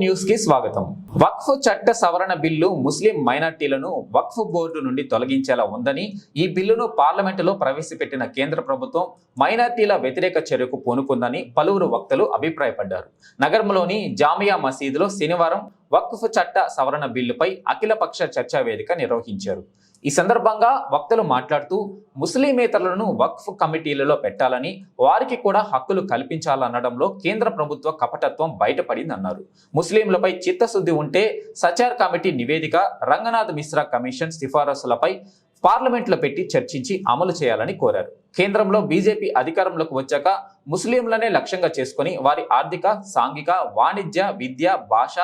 న్యూస్కి స్వాగతం. వక్ఫ్ చట్ట సవరణ బిల్లు ముస్లిం మైనార్టీలను వక్ఫ్ బోర్డు నుండి తొలగించేలా ఉందని ఈ బిల్లును పార్లమెంటులో ప్రవేశపెట్టిన కేంద్ర ప్రభుత్వం మైనార్టీల వ్యతిరేక చర్యకు పూనుకుందని పలువురు వక్తలు అభిప్రాయపడ్డారు. నగరంలోని జామియా మసీదులో శనివారం వక్ఫ్ చట్ట సవరణ బిల్లుపై అఖిలపక్ష చర్చా వేదిక నిర్వహించారు. ఈ సందర్భంగా వక్తలు మాట్లాడుతూ ముస్లిమేతరులను వక్ఫ్ కమిటీలలో పెట్టాలని వారికి కూడా హక్కులు కల్పించాలనడంలో కేంద్ర ప్రభుత్వ కపటత్వం బయటపడిందన్నారు. ముస్లింలపై చిత్తశుద్ధి ఉంటే సచార్ కమిటీ నివేదిక రంగనాథ్ మిశ్రా కమిషన్ సిఫారసులపై పార్లమెంట్లో పెట్టి చర్చించి అమలు చేయాలని కోరారు. కేంద్రంలో బీజేపీ అధికారంలోకి వచ్చాక ముస్లింలనే లక్ష్యంగా చేసుకుని వారి ఆర్థిక సాంఘిక వాణిజ్య విద్య భాష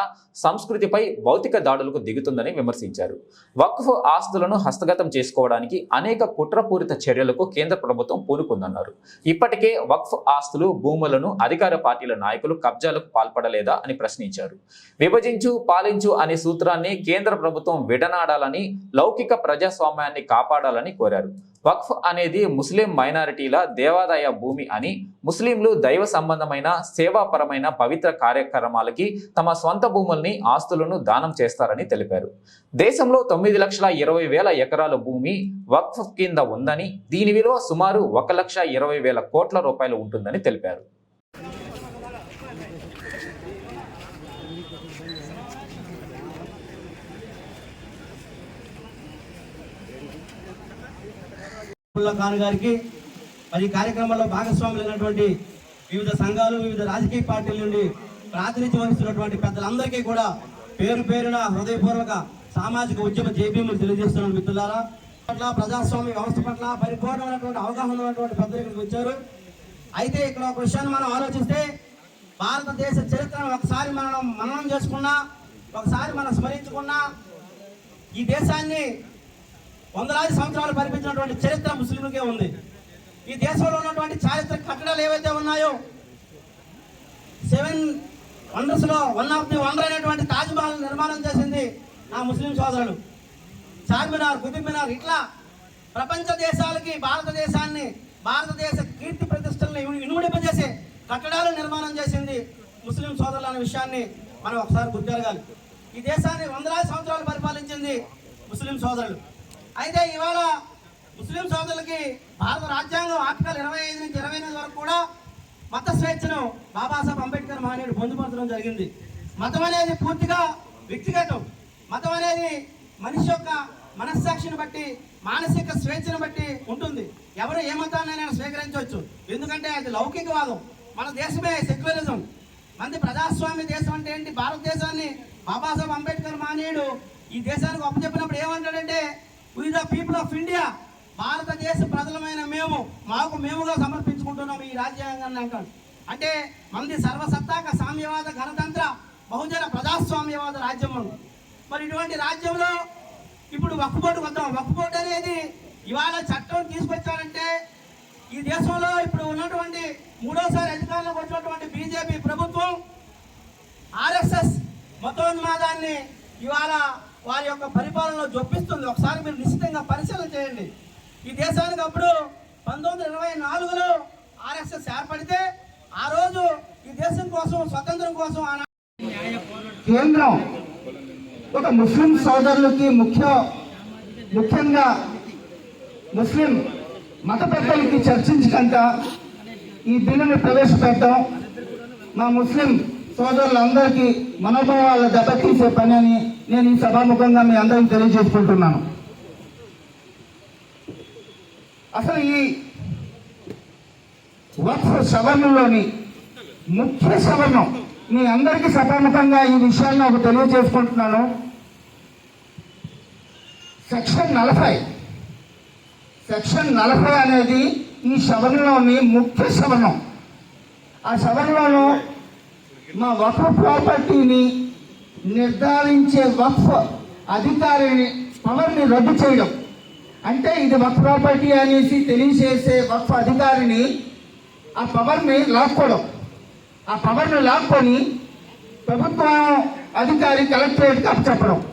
సంస్కృతిపై భౌతిక దాడులకు దిగుతుందని విమర్శించారు. వక్ఫ్ ఆస్తులను హస్తగతం చేసుకోవడానికి అనేక కుట్రపూరిత చర్యలకు కేంద్ర ప్రభుత్వం పూనుకుందన్నారు. ఇప్పటికే వక్ఫ్ ఆస్తులు భూములను అధికార పార్టీల నాయకులు కబ్జాలకు పాల్పడలేదా అని ప్రశ్నించారు. విభజించు పాలించు అనే సూత్రాన్ని కేంద్ర ప్రభుత్వం విడనాడాలని లౌకిక ప్రజాస్వామ్యాన్ని కాపాడాలని కోరారు. వక్ఫ్ అనేది ముస్లిం మైనారిటీల దేవాదాయ భూమి అని ముస్లింలు దైవ సంబంధమైన సేవాపరమైన పవిత్ర కార్యక్రమాలకి తమ స్వంత భూముల్ని ఆస్తులను దానం చేస్తారని తెలిపారు. దేశంలో తొమ్మిది లక్షల ఇరవై వేల ఎకరాల భూమి వక్ఫ్ కింద ఉందని దీని విలువ సుమారు ఒక లక్ష ఇరవై వేల కోట్ల రూపాయలు ఉంటుందని తెలిపారు. అబ్దుల్లా ఖాన్ గారికి మరి కార్యక్రమంలో భాగస్వాములైనటువంటి వివిధ సంఘాలు వివిధ రాజకీయ పార్టీల నుండి ప్రాతినిధ్యం వహిస్తున్నటువంటి పెద్దలందరికీ కూడా పేరు పేరున హృదయపూర్వక సామాజిక ఉద్యమ జేబీములు తెలియజేస్తున్నాను మిత్రులారా. పట్ల ప్రజాస్వామ్య వ్యవస్థ పట్ల పరిపూర్ణమైనటువంటి అవగాహన ఉన్నటువంటి పెద్దలు ఇక్కడికి వచ్చారు. అయితే ఇక్కడ ఒక విషయాన్ని మనం ఆలోచిస్తే భారతదేశ చరిత్రను ఒకసారి మనం మననం చేసుకున్నా ఒకసారి మనం స్మరించుకున్నా ఈ దేశాన్ని వందలాది సంవత్సరాలు పరిపించినటువంటి చరిత్ర ముస్లింలకే ఉంది. ఈ దేశంలో ఉన్నటువంటి చారిత్రక కట్టడాలు ఏవైతే ఉన్నాయో సెవెన్ వండర్స్లో వన్ ఆఫ్ ది వండర్ అయినటువంటి తాజ్మహల్ నిర్మాణం చేసింది నా ముస్లిం సోదరులు చార్మినార్ కుతుబ్ మినార్ ఇట్లా ప్రపంచ దేశాలకి భారతదేశాన్ని భారతదేశ కీర్తి ప్రతిష్టలను ఇను- ఇనుమడింపజేసే కట్టడాలు నిర్మాణం చేసింది ముస్లిం సోదరులు అనే విషయాన్ని మనం ఒకసారి గుర్తెరగాలి ఈ దేశాన్ని వందలాది సంవత్సరాలు పరిపాలించింది ముస్లిం సోదరులు అయితే ఇవాళ ముస్లిం సోదరులకి భారత రాజ్యాంగం ఆర్టికల్ ఇరవై ఐదు నుంచి ఇరవై ఎనిమిది వరకు కూడా మత స్వేచ్ఛను బాబాసాహెబ్ అంబేద్కర్ మహనీయుడు పొందుపరచడం జరిగింది. మతం అనేది పూర్తిగా వ్యక్తిగతం. మతం అనేది మనిషి యొక్క మనస్సాక్షిని బట్టి మానసిక స్వేచ్ఛను బట్టి ఉంటుంది. ఎవరు ఏ మతాన్నైనా స్వీకరించవచ్చు. ఎందుకంటే అది లౌకికవాదం. మన దేశమే సెక్యులరిజం. మంది ప్రజాస్వామ్య దేశం అంటే ఏంటి? భారతదేశాన్ని బాబాసాహెబ్ అంబేద్కర్ మహనీయుడు ఈ దేశానికి అప్పచెప్పినప్పుడు ఏమంటాడంటే we the people of India భారతదేశ ప్రజలమైన మేము మాకు మేముగా సమర్పించుకుంటున్నాం ఈ రాజ్యాంగాన్ని అంటాడు అంటే మంది సర్వసత్తాక సామ్యవాద గణతంత్ర బహుజన ప్రజాస్వామ్యవాద రాజ్యం ఉంది మరి ఇటువంటి రాజ్యంలో ఇప్పుడు వక్కుబోటు వద్దాం. వక్కుబోటు అనేది ఇవాళ చట్టం తీసుకొచ్చారంటే ఈ దేశంలో ఇప్పుడు ఉన్నటువంటి మూడోసారి అధికారంలోకి వచ్చినటువంటి బీజేపీ ప్రభుత్వం ఆర్ఎస్ఎస్ మతోన్మాదాన్ని ఇవాళ వారి యొక్క పరిపాలనలో జొప్పిస్తుంది. ఒకసారి మీరు నిశ్చితంగా పరిశీలన చేయండి. ఈ దేశానికి అప్పుడు పంతొమ్మిది వందల ఇరవై నాలుగులో ఆర్ఎస్ఎస్ ఏర్పడితే ఆ రోజు ఈ దేశం కోసం స్వతంత్రం కోసం కేంద్రం ఒక ముస్లిం సోదరులకి ముఖ్య ముఖ్యంగా ముస్లిం మత పెద్దలకి చర్చించకంట. ఈ బిల్లుని ప్రవేశపెట్టడం మా ముస్లిం సోదరులందరికీ మనోభావాలు దెబ్బతీసే పని అని నేను ఈ సభాముఖంగా మీ అందరికి తెలియజేసుకుంటున్నాను. అసలు ఈ వక్ఫ్ సవర్ణంలోని ముఖ్య సవర్ణం మీ అందరికీ సభాముఖంగా ఈ విషయాన్ని ఒక తెలియజేసుకుంటున్నాను. సెక్షన్ నలభై సెక్షన్ నలభై అనేది ఈ సవర్ణలోని ముఖ్య సవర్ణం ఆ సవర్ణలో మా వక్ఫ్ ప్రాపర్టీని నిర్ధారించే వక్ఫ్ అధికారిని పవర్ని రద్దు చేయడం. అంటే ఇది వక్ఫ్ ప్రాపర్టీ అనేసి తెలియజేసే వక్ఫ్ అధికారిని ఆ పవర్ని లాక్కోవడం. ఆ పవర్ని లాక్కొని ప్రభుత్వం అధికారి కలెక్టరేట్కి అప్పచెప్పడం.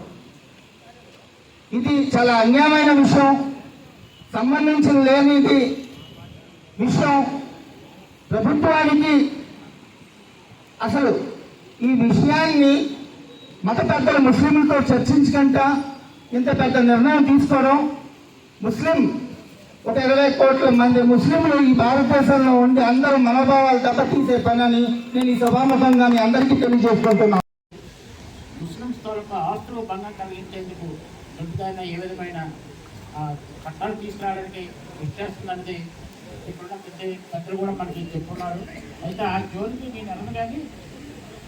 ఇది చాలా అన్యాయమైన విషయం. సంబంధించిన లేనిది విషయం. ప్రభుత్వానికి అసలు ఈ విషయాన్ని మత పెద్దలు ముస్లింలతో చర్చించకంట. ఇంత పెద్ద నిర్ణయం తీసుకోవడం ముస్లిం ఒక ఇరవై కోట్ల మంది ముస్లింలు ఈ భారతదేశంలో ఉండి అందరూ మనోభావాలు దెబ్బతీసే పని అని నేను ఈ సభాముఖంగా మీ అందరికీ తెలియజేసుకుంటున్నాను. ముస్లిమ్స్ తరఫు ఆస్తులు భంగం కలిగించేందుకు దొడ్డుదైన ఏ విధమైన ఆ, చట్టాలు తీసుకురావడానికి ఇచ్చేస్తుందంటే ఇప్పుడున్న పెద్ద పెద్దలు కూడా మనకి చెప్పున్నారు అయితే ఆ జోలికి నేను అన్నది కానీ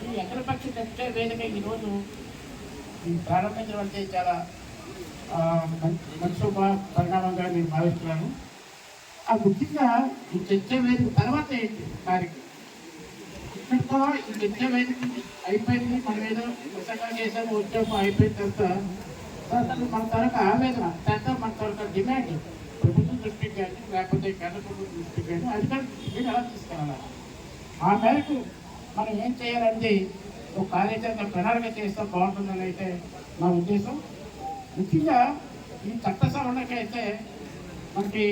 ఈ అఖిలపక్ష చర్చ వేదిక ఈరోజు ఈ ప్రారంభించడం చాలా మంచి పరిణామంగా నేను భావిస్తున్నాను ఆ ముఖ్యంగా ఈ చర్చ వేదిక తర్వాత ఏంటి కార్యక్రమం ఇక్కడితో ఈ చర్చ వేదిక అయిపోయింది మనం ఏదో విధంగా చేసాము వచ్చాము అయిపోయిన తర్వాత మన తరఫు ఆవేదన తర్వాత మన తరఫు డిమాండ్ ప్రభుత్వం దృష్టికి కానీ లేకపోతే కేంద్ర ప్రభుత్వం దృష్టికి కానీ అధికారుల దృష్టికి ఎలా తీసుకెళ్ళాలి ఆ మేరకు మనం ఏం చేయాలంటే ఒక కార్యాచరణ ప్రణాళిక చేస్తే బాగుంటుందని అయితే నా ఉద్దేశం. ముఖ్యంగా ఈ చట్ట సవరణకైతే మనకి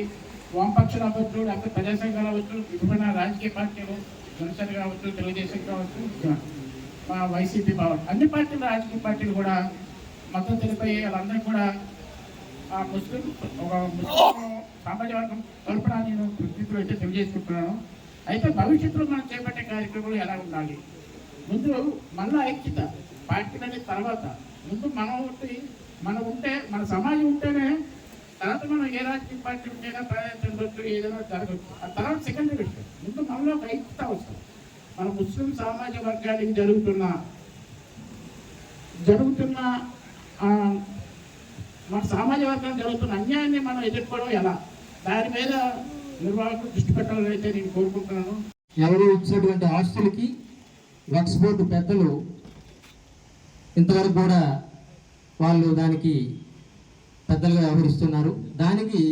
వామపక్షులు అవ్వచ్చు లేకపోతే ప్రజా సంఘాలు అవ్వచ్చు విభిన్న రాజకీయ పార్టీలు జనసేన కావచ్చు తెలుగుదేశం కావచ్చు మా వైసీపీ కావచ్చు అన్ని పార్టీలు రాజకీయ పార్టీలు కూడా మద్దతు తెలిపే వాళ్ళందరూ కూడా ఆ ముస్లిం ఒక ముస్లిం సామాజిక వర్గం తరపున నేను కృతజ్ఞతలు అయితే తెలియజేసుకుంటున్నాను. అయితే భవిష్యత్తులో మనం చేపట్టే కార్యక్రమాలు ఎలా ఉండాలి? ముందు మళ్ళా ఐక్యత పార్టీలనే తర్వాత. ముందు మనం ఒకటి మనం ఉంటే మన సమాజం ఉంటేనే తర్వాత మనం ఏ రాజకీయ పార్టీ ఉంటేనే ప్రయత్నించవచ్చు ఏదైనా జరగచ్చు. ఆ తర్వాత సెకండరీ విషయం ముందు మనలో ఒక ఐక్యత అవసరం. మన ముస్లిం సామాజిక వర్గానికి జరుగుతున్న జరుగుతున్న మన సామాజిక వర్గానికి జరుగుతున్న అన్యాయాన్ని మనం ఎదుర్కోవడం ఎలా? దాని మీద నిర్వాహకులు దృష్టి పెట్టాలని అయితే నేను కోరుకుంటున్నాను. ఎవరు ఇచ్చినటువంటి ఆస్తులకి వక్స్ బోర్డు పెద్దలు ఇంతవరకు కూడా వాళ్ళు దానికి పెద్దలుగా వ్యవహరిస్తున్నారు. దానికి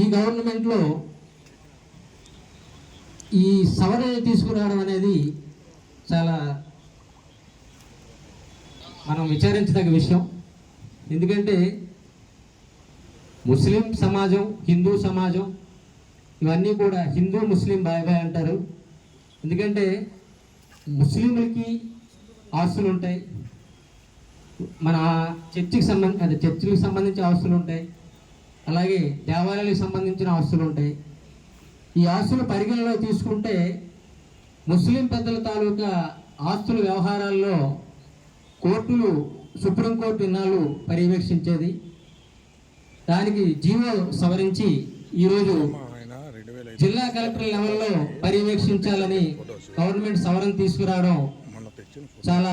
ఈ గవర్నమెంట్లో ఈ సవరణ తీసుకురావడం అనేది చాలా మనం విచారించదగ్గ విషయం. ఎందుకంటే ముస్లిం సమాజం హిందూ సమాజం ఇవన్నీ కూడా హిందూ ముస్లిం బాయ్ బాయ్ అంటారు. ఎందుకంటే ముస్లింలకి ఆస్తులు ఉంటాయి. మన చర్చికి సంబంధ అదే చర్చిలకు సంబంధించిన ఆస్తులు ఉంటాయి. అలాగే దేవాలయాలకు సంబంధించిన ఆస్తులు ఉంటాయి. ఈ ఆస్తులు పరిగణలో తీసుకుంటే ముస్లిం పెద్దల తాలూకా ఆస్తుల వ్యవహారాల్లో కోర్టులు సుప్రీంకోర్టు ఇన్నాళ్ళు పర్యవేక్షించేది. దానికి జీవో సవరించి ఈరోజు జిల్లా కలెక్టర్ లెవెల్లో పర్యవేక్షించాలని గవర్నమెంట్ సవరణ తీసుకురావడం చాలా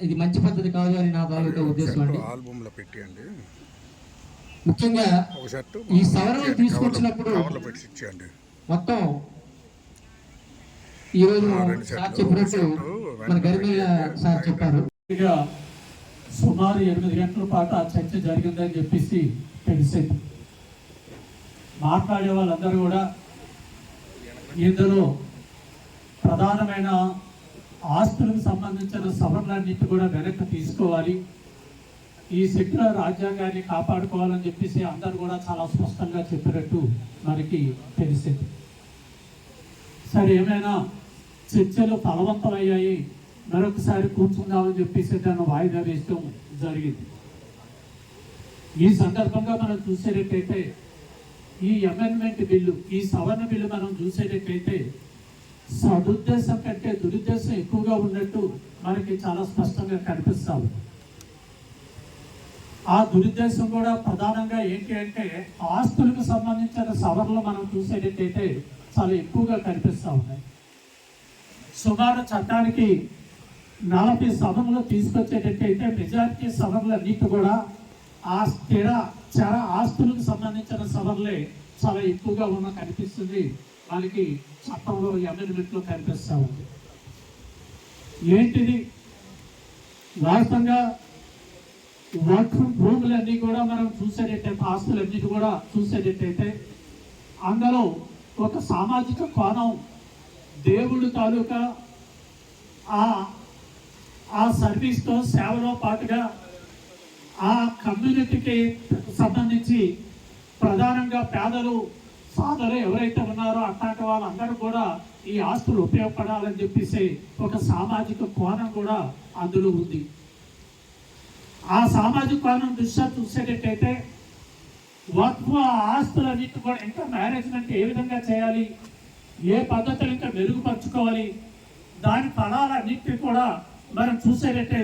ఇది మంచి పద్ధతి కాదు అని నా తాలూకా ఉద్దేశం అండి. లో ముఖ్యంగా ఈ సవరణ తీసుకొచ్చినప్పుడు మొత్తం ఈరోజు సార్ చెప్పినట్టు మన గరిమెల్ల సార్ చెప్పారు. సుమారు ఎనిమిది గంటల పాటు ఆ చర్చ జరిగిందని చెప్పేసి తెలిసింది. మాట్లాడే వాళ్ళందరూ కూడా ఇందులో ప్రధానమైన ఆస్తులకు సంబంధించిన సవరణలన్నింటి కూడా వెనక్కి తీసుకోవాలి. ఈ సెక్యులర్ రాజ్యాంగాన్ని కాపాడుకోవాలని చెప్పేసి అందరూ కూడా చాలా స్పష్టంగా చెప్పినట్టు మనకి తెలిసింది. సరే ఏమైనా చర్చలు ఫలవంతమయ్యాయి? మరొకసారి కూర్చుందామని చెప్పేసి దాన్ని వాయిదా వేయడం జరిగింది. ఈ సందర్భంగా మనం చూసేటట్టయితే ఈ అమెండ్మెంట్ బిల్లు ఈ సవరణ బిల్లు మనం చూసేటట్టయితే సదుద్దేశం కంటే దురుద్దేశం ఎక్కువగా ఉన్నట్టు మనకి చాలా స్పష్టంగా కనిపిస్తా ఉంది. ఆ దురుద్దేశం కూడా ప్రధానంగా ఏంటి అంటే ఆస్తులకు సంబంధించిన సవరణలు మనం చూసేటట్టయితే చాలా ఎక్కువగా కనిపిస్తూ ఉన్నాయి. సుమారు చట్టానికి నలభై సవరణలు తీసుకొచ్చేటట్టయితే మెజారిటీ సవరణలన్నిటి కూడా ఆ స్థిర చర ఆస్తులకు సంబంధించిన సవరణలే చాలా ఎక్కువగా ఉన్న కనిపిస్తుంది. మనకి చట్టంలో అమెండ్మెంట్లో కనిపిస్తూ ఉంది. ఏంటిది? రాష్ట్రంగా వర్క్ భూములన్నీ కూడా మనం చూసేటట్టయితే ఆస్తులన్నిటి కూడా చూసేటట్టయితే అందులో ఒక సామాజిక కోణం దేవుడు తాలూకా ఆ ఆ సర్వీస్తో సేవలో పాటుగా ఆ కమ్యూనిటీకి సంబంధించి ప్రధానంగా పేదలు ఫాదర్ ఎవరైతే ఉన్నారో అట్లాంటి వాళ్ళందరూ కూడా ఈ ఆస్తులు ఉపయోగపడాలని చెప్పేసి ఒక సామాజిక కోణం కూడా అందులో ఉంది. ఆ సామాజిక కోణం దృష్ట్యా చూసేటట్టయితే వత్వ ఆ ఆస్తులన్నిటి కూడా ఇంకా మేనేజ్మెంట్ ఏ విధంగా చేయాలి ఏ పద్ధతులు ఇంకా మెరుగుపరుచుకోవాలి దాని ఫలాలన్నింటినీ కూడా మనం చూసేటట్టయితే